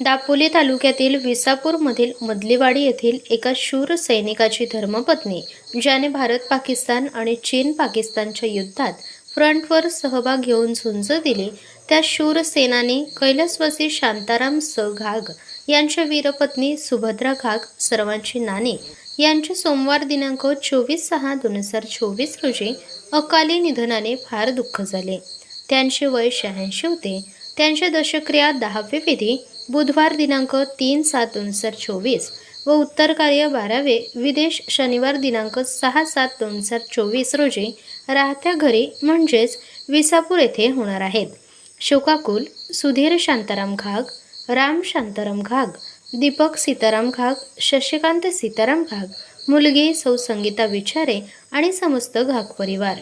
दापोली तालुक्यातील विसापूरमधील मदलीवाडी येथील एका शूर सैनिकाची धर्मपत्नी ज्याने भारत पाकिस्तान आणि चीन पाकिस्तानच्या युद्धात फ्रंटवर सहभाग घेऊन झुंज दिली त्या शूर सेनाने कैलासवासी शांताराम स. घाग यांच्या वीरपत्नी सुभद्रा घाग सर्वांची नानी यांचे सोमवार दिनांक चोवीस सहा दोन हजार चोवीस रोजी अकाली निधनाने फार दुःख झाले. त्यांचे वय शहाऐंशी होते. त्यांच्या दशक्रिया दहावे विधी बुधवार दिनांक तीन सात दोन हजार चोवीस व उत्तर कार्य बारावे विदेश शनिवार दिनांक सहा सात दोन हजार चोवीस रोजी राहत्या घरी म्हणजेच विसापूर येथे होणार आहेत. शोकाकुल सुधीर शांताराम घाग राम शांताराम घाग दीपक सीताराम घाग शशिकांत सीताराम घाग मुलगी सौ संगीता विचारे आणि समस्त घाग परिवार